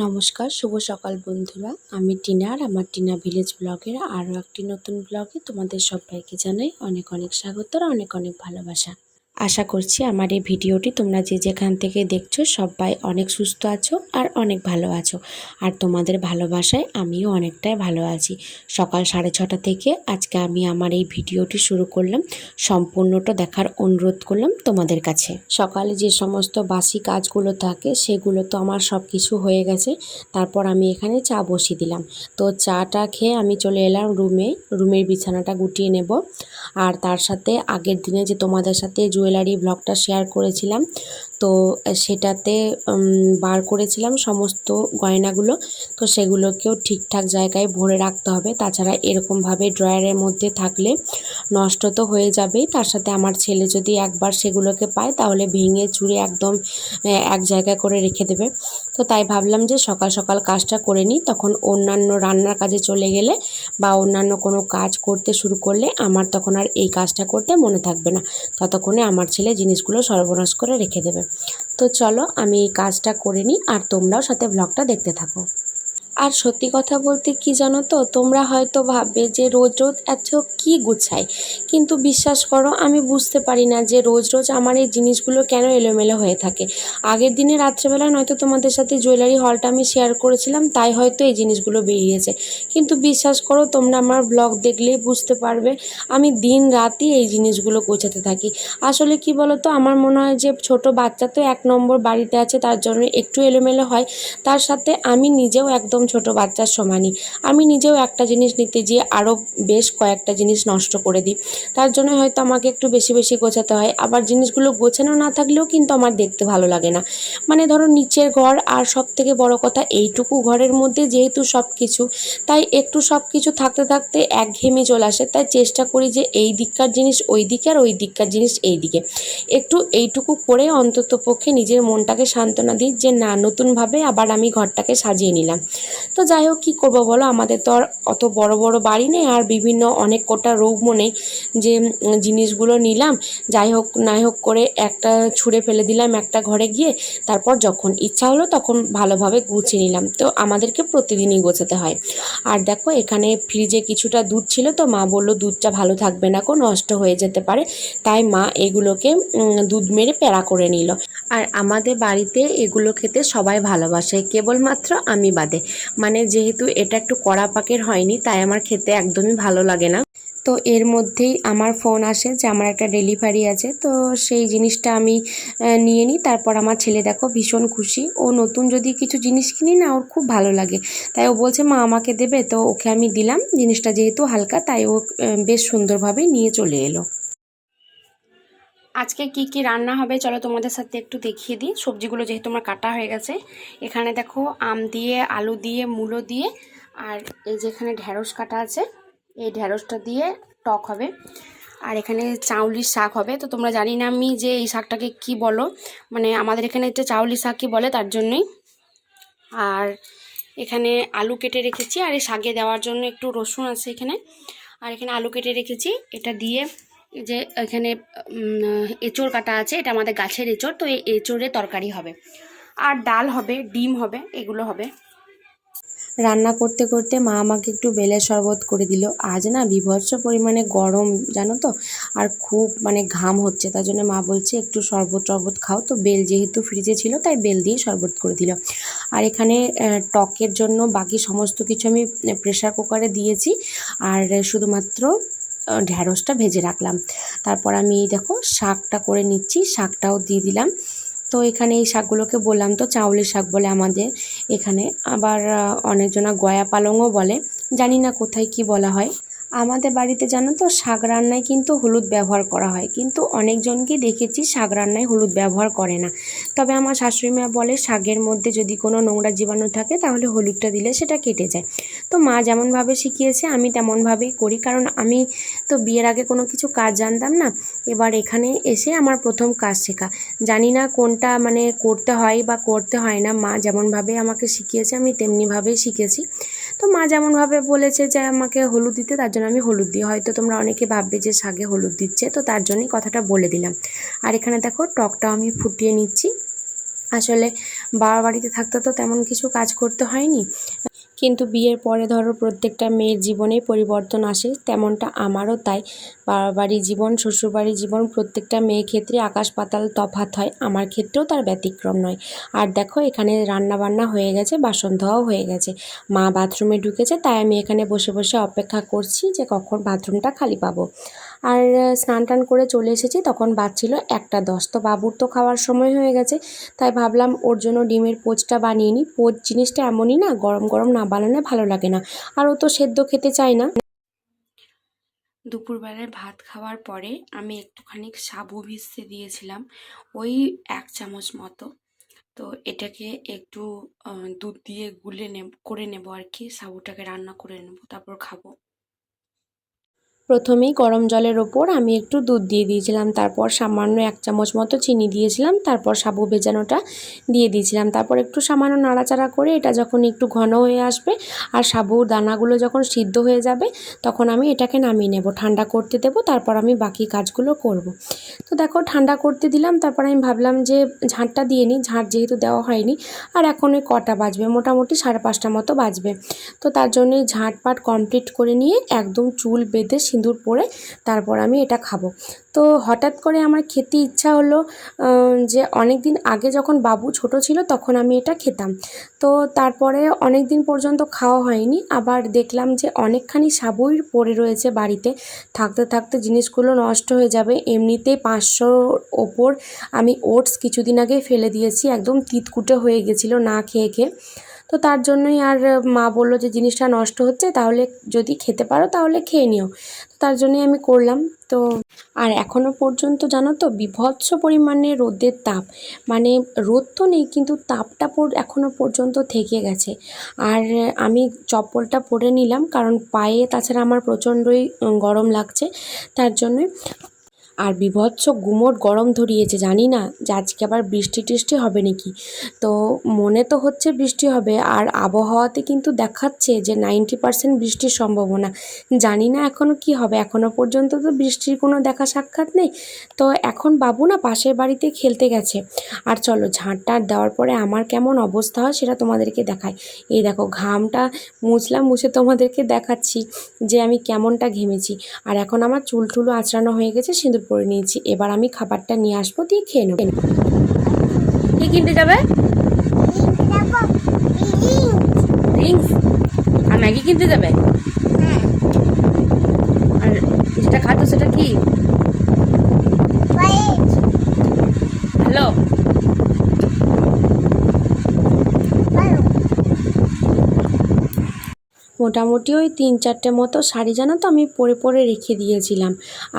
নমস্কার, শুভ সকাল বন্ধুরা। আমি টিনা আর আমার টিনা ভিলেজ ব্লগের আরও একটি নতুন ব্লগে তোমাদের সবাইকে জানাই অনেক অনেক স্বাগত আর অনেক অনেক ভালোবাসা। আশা করছি আমার এই ভিডিওটি তোমরা যে যেখান থেকে দেখছ সবাই অনেক সুস্থ আছো আর অনেক ভালো আছো। আর তোমাদের ভালোবাসায় আমিও অনেকটাই ভালো আছি। সকাল সাড়ে ছটা থেকে আজকে আমি আমার এই ভিডিওটি শুরু করলাম। সম্পূর্ণটা দেখার অনুরোধ করলাম তোমাদের কাছে। সকালে যে সমস্ত বাসি কাজগুলো থাকে সেগুলো তো আমার সব কিছু হয়ে গেছে। তারপর আমি এখানে চা বসিয়ে দিলাম। তো চাটা খেয়ে আমি চলে এলাম রুমে। রুমের বিছানাটা গুটিয়ে নেব। আর তার সাথে আগের দিনে যে তোমাদের সাথে জুয়েলারি ব্লগটা শেয়ার করেছিলাম। তো, সেটাতে বার করেছিলাম সমস্ত গয়নাগুলো। তো সেগুলোকেও ঠিকঠাক জায়গায় ভরে রাখতে হবে। তাছাড়া এরকমভাবে ড্রয়ারের মধ্যে থাকলে নষ্ট তো হয়ে যাবেই। তার সাথে আমার ছেলে যদি একবার সেগুলোকে পায়, তাহলে ভেঙে চুরে একদম এক জায়গায় করে রেখে দেবে। তো তাই ভাবলাম যে সকাল সকাল কাজটা করে নিই। তখন অন্যান্য রান্নার কাজে চলে গেলে বা অন্যান্য কোনো কাজ করতে শুরু করলে আমার তখন আর এই কাজটা করতে মনে থাকবে না। ততক্ষণে আমার ছেলে জিনিসগুলো সর্বনাশ করে রেখে দেবে। তো চলো আমি কাজটা করে নিই আর তোমরাও সাথে ব্লগটা দেখতে থাকো। আর সত্যি কথা বলতে কি জানো তো? তোমরা হয়তো ভাববে যে রোজ রোজ এত কী গুছাই কিন্তু বিশ্বাস করো, আমি বুঝতে পারি না যে রোজ রোজ আমার এই জিনিসগুলো কেন এলোমেলো হয়ে থাকে। আগের দিনে রাত্রেবেলায় নয়তো তোমাদের সাথে জুয়েলারি হলটা আমি শেয়ার করেছিলাম, তাই হয়তো এই জিনিসগুলো বেরিয়েছে। কিন্তু বিশ্বাস করো, তোমরা আমার ব্লগ দেখলেই বুঝতে পারবে, আমি দিন রাতই এই জিনিসগুলো গোছাতে থাকি। আসলে কি বলো তো আমার মনে হয় যে ছোট বাচ্চা তো এক নম্বর বাড়িতে আছে, তার জন্য একটু এলোমেলো হয়। তার সাথে আমি নিজেও একদম ছোট বাচ্চার সমানই। আমি নিজেও একটা জিনিস নিতে গিয়ে আরও বেশ কয়েকটা জিনিস নষ্ট করে দিই। তার জন্য হয়তো আমাকে একটু বেশি বেশি গোছাতে হয়। আবার জিনিসগুলো গোছানো না থাকলেও কিন্তু আমার দেখতে ভালো লাগে না। মানে ধরো নিচের ঘর আর সব থেকে বড় কথা এইটুকু ঘরের মধ্যে যেহেতু সব কিছু তাই একটু সব কিছু থাকতে থাকতে একঘেয়েমি চলে আসে। তাই চেষ্টা করি যে এই দিককার জিনিস ওই দিকে আর ওই দিককার জিনিস এই দিকে। একটু এইটুকু করে অন্তত পক্ষে নিজের মনটাকে সান্ত্বনা দিই যে না, নতুনভাবে আবার আমি ঘরটাকে সাজিয়ে নিলাম। তো যাই হোক, কী করব বলো? আমাদের তো আর অত বড় বড় বাড়ি নেই, আর বিভিন্ন অনেক কোটা রোগও নেই যে জিনিসগুলো নিলাম। যাই হোক, নাই হোক করে একটা ছুঁড়ে ফেলে দিলাম একটা ঘরে গিয়ে, তারপর যখন ইচ্ছা হলো তখন ভালোভাবে গুছিয়ে নিলাম। তো আমাদেরকে প্রতিদিনই গোছাতে হয়। আর দেখো, এখানে ফ্রিজে কিছুটা দুধ ছিল তো, মা বলল, দুধটা ভালো থাকবে না কো নষ্ট হয়ে যেতে পারে। তাই মা এগুলোকে দুধ মেরে প্যারা করে নিল। আর আমাদের বাড়িতে এগুলো খেতে সবাই ভালোবাসে, কেবলমাত্র আমি বাদে। মানে যেহেতু এটা একটু কড়া পাকের হয়নি, তাই আমার খেতে একদমই ভালো লাগে না। তো এর মধ্যেই আমার ফোন আসে যে আমার একটা ডেলিভারি আছে, তো সেই জিনিসটা আমি নিয়ে নিই। তারপর আমার ছেলে দেখো ভীষণ খুশি। ও নতুন যদি কিছু জিনিস কিনি না, ওর খুব ভালো লাগে। তাই ও বলছে, মা, আমাকে দেবে। তো ওকে আমি দিলাম। জিনিসটা যেহেতু হালকা, তাই ও বেশ সুন্দরভাবে নিয়ে চলে এলো। আজকে কি কি রান্না হবে চলো তোমাদের সাথে একটু দেখিয়ে দিই। সবজিগুলো যেহেতু আমার কাটা হয়ে গেছে, এখানে দেখো আম দিয়ে, আলু দিয়ে, মূলো দিয়ে, আর এই যে এখানে ঢ্যাঁড়স কাটা আছে, এই ঢ্যাঁড়সটা দিয়ে টক হবে। আর এখানে চাউলির শাক হবে। তো তোমরা জানি না আমি যে এই শাকটাকে কি বলো মানে আমাদের এখানে একটা চাউলি শাক কি বলে তার জন্যই। আর এখানে আলু কেটে রেখেছি, আর এই শাকে দেওয়ার জন্য একটু রসুন আছে এখানে। আর এখানে আলু কেটে রেখেছি, এটা দিয়ে যে এখানে এঁচড় কাটা আছে, এটা আমাদের গাছের এঁচড়, তো এই এঁচড়ে তরকারি হবে। আর ডাল হবে, ডিম হবে, এগুলো হবে। রান্না করতে করতে মা আমাকে একটু বেলের শরবত করে দিল। আজ না বিভৎস পরিমাণে গরম, জানো তো? আর খুব মানে ঘাম হচ্ছে, তার জন্য মা বলছে, একটু শরবত টরবত খাও। তো বেল যেহেতু ফ্রিজে ছিল, তাই বেল দিয়ে শরবত করে দিল। আর এখানে টকের জন্য বাকি সমস্ত কিছু আমি প্রেশার কুকারে দিয়েছি। আর শুধুমাত্র ঢ্যাঁড়সটা ভেজে রাখলাম। তারপর আমি দেখো শাকটা করে নিচ্ছি, শাকটাও দিয়ে দিলাম। তো এখানে এই শাকগুলোকে বললাম তো চাউলের শাক বলে আমাদের এখানে। আবার অনেকজনা গয়া পালংও বলে। জানি না কোথায় কি বলা হয়। আমাদের বাড়িতে জানো তো, শাক রান্নায় কিন্তু হলুদ ব্যবহার করা হয়। কিন্তু অনেকজনকে দেখেছি শাক রান্নায় হলুদ ব্যবহার করে না। তবে আমার শাশুড়ি মা বলে, শাকের মধ্যে যদি কোনো নোংরা জীবাণু থাকে, তাহলে হলুদটা দিলে সেটা কেটে যায়। তো মা যেমনভাবে শিখিয়েছে, আমি তেমনভাবেই করি। কারণ আমি তো বিয়ের আগে কোনো কিছু কাজ জানতাম না। এবার এখানে এসে আমার প্রথম কাজ শেখা। জানি না কোনটা মানে করতে হয় বা করতে হয় না। মা যেমনভাবে আমাকে শিখিয়েছে, আমি তেমনিভাবেই শিখেছি। তো মা যেমনভাবে বলেছে যে আমাকে হলুদ দিতে, তার জন্য আমি হলুদ দিই। হয়তো তোমরা অনেকে ভাববে যে শাগে হলুদ দিচ্ছে, তো তার জন্যই কথাটা বলে দিলাম। আর এখানে দেখো, টকটাও আমি ফুটিয়ে নিচ্ছি। আসলে বাবার বাড়িতে থাকতে তো তেমন কিছু কাজ করতে হয়নি। কিন্তু বিয়ের পরে ধরো প্রত্যেকটা মেয়ের জীবনে পরিবর্তন আসে, তেমনটা আমারও তাই। বাড়ির জীবন শ্বশুরবাড়ির জীবন, প্রত্যেকটা মেয়ের ক্ষেত্রে আকাশ পাতাল তফাৎ হয়, আমার ক্ষেত্রেও তার ব্যতিক্রম নয়। আর দেখো, এখানে রান্না বান্না হয়ে গেছে, বাসন ধোয়াও হয়ে গেছে। মা বাথরুমে ঢুকেছে, তাই আমি এখানে বসে বসে অপেক্ষা করছি যে কখন বাথরুমটা খালি পাবো। আর স্নান টান করে চলে এসেছি। তখন বাজছিল একটা দশ। তো বাবুর তো খাওয়ার সময় হয়ে গেছে। তাই ভাবলাম ওর জন্য ডিমের পোচটা বানিয়ে নিই। পোচ জিনিসটা এমনই না, গরম গরম না বানালে ভালো লাগে না। আর ও তো সেদ্ধ খেতে চায় না। দুপুরবেলায় ভাত খাওয়ার পরে আমি একটুখানি সাবু ভিজতে দিয়েছিলাম, ওই এক চামচ মতো। তো এটাকে একটু দুধ দিয়ে গুলে নেব, করে নেব আর কি। সাবুটাকে রান্না করে নেব, তারপর খাব। প্রথমেই গরম জলের ওপর আমি একটু দুধ দিয়ে দিয়েছিলাম, তারপর সামান্য এক চামচ মতো চিনি দিয়েছিলাম, তারপর সাবু ভেজানোটা দিয়ে দিয়েছিলাম তারপর একটু সামান্য নাড়াচাড়া করে এটা যখন একটু ঘন হয়ে আসবে আর সাবুর দানাগুলো যখন সিদ্ধ হয়ে যাবে, তখন আমি এটাকে নামিয়ে নেব, ঠান্ডা করতে দেবো, তারপর আমি বাকি কাজগুলো করব। তো দেখো, ঠান্ডা করতে দিলাম, তারপর আমি ভাবলাম যে ঝাঁটটা দিয়ে নিই, ঝাঁট যেহেতু দেওয়া হয়নি আর এখন ওই কটা বাজবে, মোটামুটি সাড়ে পাঁচটা মতো বাজবে তো তার জন্যই ঝাঁটপাট কমপ্লিট করে নিয়ে একদম চুল বেঁধে সিঁদুর পরে তারপর আমি এটা খাব। তো হঠাৎ করে আমার খেতে ইচ্ছা হলো যে অনেক দিন আগে যখন বাবু ছোট ছিল তখন আমি এটা খেতাম। তো তারপরে অনেক দিন পর্যন্ত খাওয়া হয়নি, আবার দেখলাম যে অনেকখানি সাবুই পড়ে রয়েছে বাড়িতে। থাকতে থাকতে জিনিসগুলো নষ্ট হয়ে যাবে। এমনিতেই পাঁচশোর ওপর আমি ওটস কিছুদিন আগে ফেলে দিয়েছি, একদম তিতকুটে হয়ে গেছিল না খেয়ে খেয়ে। তো তার জন্যই আর মা বলল যে জিনিসটা নষ্ট হচ্ছে, তাহলে যদি খেতে পারো তাহলে খেয়ে নিও। তার জন্যই আমি করলাম। তো আর এখনও পর্যন্ত জানো তো বিভৎস পরিমাণে রোদের তাপ। মানে রোদ তো নেই, কিন্তু তাপটা এখনও পর্যন্ত থেকে গেছে। আর আমি চপ্পলটা পরে নিলাম, কারণ পায়ে তাছাড়া আমার প্রচণ্ডই গরম লাগছে। তার জন্যই আর বিভৎস গুমোট গরম ধরিয়েছে, জানি না যে আজকে আবার বৃষ্টি টিষ্টি হবে নাকি। তো মনে তো হচ্ছে বৃষ্টি হবে, আর আবহাওয়াতে কিন্তু দেখাচ্ছে যে নাইনটি পার্সেন্ট বৃষ্টির সম্ভাবনা। জানি না এখনও কি হবে এখনও পর্যন্ত তো বৃষ্টির কোনো দেখা সাক্ষাৎ নেই। তো এখন বাবু না পাশের বাড়িতে খেলতে গেছে। আর চলো ঝাঁটটার দেওয়ার পরে আমার কেমন অবস্থা হয় সেটা তোমাদেরকে দেখায় এই দেখো ঘামটা মুছলাম মুছে তোমাদেরকে দেখাচ্ছি যে আমি কেমনটা ঘেমেছি। আর এখন আমার চুল টুলো আঁচড়ানো হয়ে গেছে, সিঁদুর পরে নিয়েছি। এবার আমি খাবারটা নিয়ে আসব দিয়ে খেয়ে নেব। কি কিনতে যাবে? ড্রিঙ্কস আর ম্যাগি কিনতে যাবে? আর যেটা খাচ্ছ সেটা কি? হ্যালো। মোটামুটি ওই তিন চারটে মতো শাড়ি জানো তো আমি পরে পরে রেখে দিয়েছিলাম।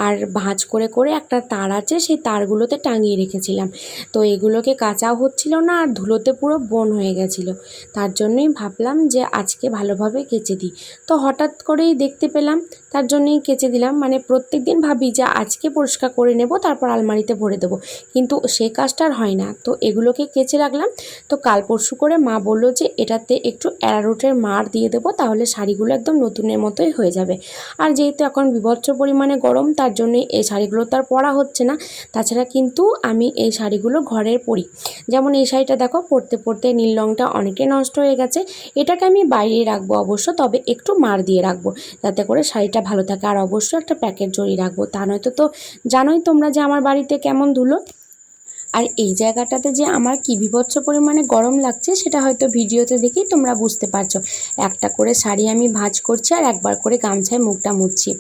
আর ভাঁজ করে করে একটা তার আছে, সেই তারগুলোতে টাঙিয়ে রেখেছিলাম। তো এগুলোকে কাচাও হচ্ছিল না আর ধুলোতে পুরো বন হয়ে গেছিল। তার জন্যই ভাবলাম যে আজকে ভালোভাবে কেচে দিই। তো হঠাৎ করেই দেখতে পেলাম, তার জন্যই কেচে দিলাম। মানে প্রত্যেক দিন ভাবি যে আজকে পরিষ্কার করে নেব, তারপর আলমারিতে ভরে দেবো। কিন্তু সেই কাজটা আর হয় না। তো এগুলোকে কেচে রাখলাম। তো কাল পরশু করে মা বলল যে এটাতে একটু অ্যারারুটের মার দিয়ে দেবো, তাহলে শাড়িগুলো একদম নতুনের মতোই হয়ে যাবে। আর যেহেতু এখন বিভৎস পরিমাণে গরম, তার জন্য এই শাড়িগুলো তো আর পরা হচ্ছে না। তাছাড়া কিন্তু আমি এই শাড়িগুলো ঘরের পরি। যেমন এই শাড়িটা দেখো, পরতে পরতে নীল রঙটা অনেকটাই নষ্ট হয়ে গেছে। এটাকে আমি বাইরে রাখব অবশ্য, তবে একটু মার দিয়ে রাখব, যাতে করে শাড়িটা ভালো থাকে। আর অবশ্যই একটা প্যাকেট জড়িয়ে রাখব। তা নয়তো তো, জানোই তোমরা যে আমার বাড়িতে কেমন ধুলো? আর এই জায়গাটাতে যে আমার কী বিভৎস পরিমাণে গরম লাগছে, সেটা হয়তো ভিডিওতে দেখেই তোমরা বুঝতে পারছ। একটা করে শাড়ি আমি ভাঁজ করছি আর একবার করে গামছায় মুখটা মুছছি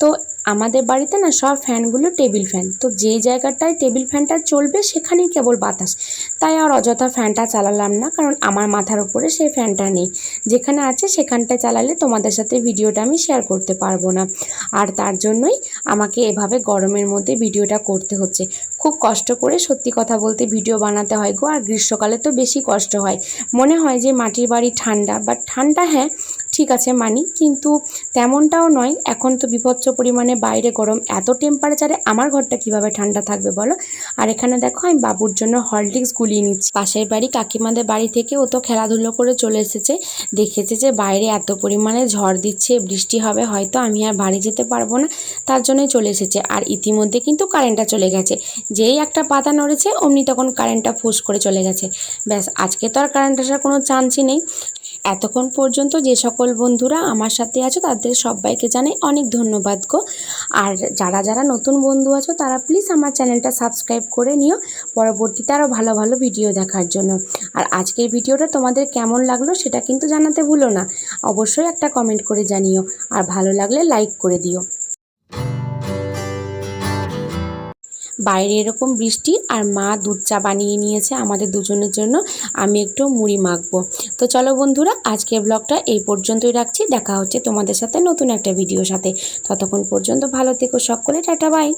তো আমাদের বাড়িতে না সব ফ্যানগুলো টেবিল ফ্যান। তো যে জায়গাটায় টেবিল ফ্যানটা চলবে সেখানেই কেবল বাতাস। তাই আর অযথা ফ্যানটা চালালাম না, কারণ আমার মাথার উপরে সেই ফ্যানটা নেই। যেখানে আছে সেখানটা চালালে তোমাদের সাথে ভিডিওটা আমি শেয়ার করতে পারব না। আর তার জন্যই আমাকে এভাবে গরমের মধ্যে ভিডিওটা করতে হচ্ছে। খুব কষ্ট করে সত্যি কথা বলতে ভিডিও বানাতে হয় গো, আর গ্রীষ্মকালে তো বেশি কষ্ট হয়। মনে হয় যে মাটির বাড়ি ঠান্ডা বাট ঠান্ডা হ্যাঁ ঠিক আছে, মানি। কিন্তু তেমনটাও নয়, এখন তো বিভৎস পরিমাণে বাইরে গরম, এত টেম্পারেচারে আমার ঘরটা কীভাবে ঠান্ডা থাকবে বলো? আর এখানে দেখো, আমি বাবুর জন্য হরলিক্স গুলিয়ে নিচ্ছি। পাশের বাড়ি কাকিমাদের বাড়ি থেকে ও তো খেলাধুলো করে চলে এসেছে। দেখেছে যে বাইরে এত পরিমাণে ঝড় দিচ্ছে, বৃষ্টি হবে, হয়তো আমি আর বাড়ি যেতে পারব না। তার জন্যই চলে এসেছে। আর ইতিমধ্যে কিন্তু কারেন্টটা চলে গেছে। যেই একটা পাতা নড়েছে, অমনি তখন কারেন্টটা ফুস করে চলে গেছে। ব্যাস, আজকে তো আর কারেন্ট আসার কোনো চান্সই নেই। এতক্ষণ পর্যন্ত যে সকল বন্ধুরা আমার সাথে আছো, তাদের সবাইকে জানাই অনেক ধন্যবাদ গো। আর যারা যারা নতুন বন্ধু আছো, তারা প্লিজ আমার চ্যানেলটা সাবস্ক্রাইব করে নিও, পরবর্তীতে আরও ভালো ভালো ভিডিও দেখার জন্য। আর আজকের ভিডিওটা তোমাদের কেমন লাগল সেটা কিন্তু জানাতে ভুলো না। অবশ্যই একটা কমেন্ট করে জানিও। আর ভালো লাগলে লাইক করে দিও। বাইরে এরকম বৃষ্টি আর মা দুধ চা বানিয়ে নিয়েছে আমাদের দুজনের জন্য। আমি একটু মুড়ি মাখবো। তো চলো বন্ধুরা, আজকের ব্লগটা এই পর্যন্তই রাখছি। দেখা হচ্ছে তোমাদের সাথে নতুন একটা ভিডিও সাথে। ততক্ষণ পর্যন্ত ভালো থেকো সকলে, টাটা বাই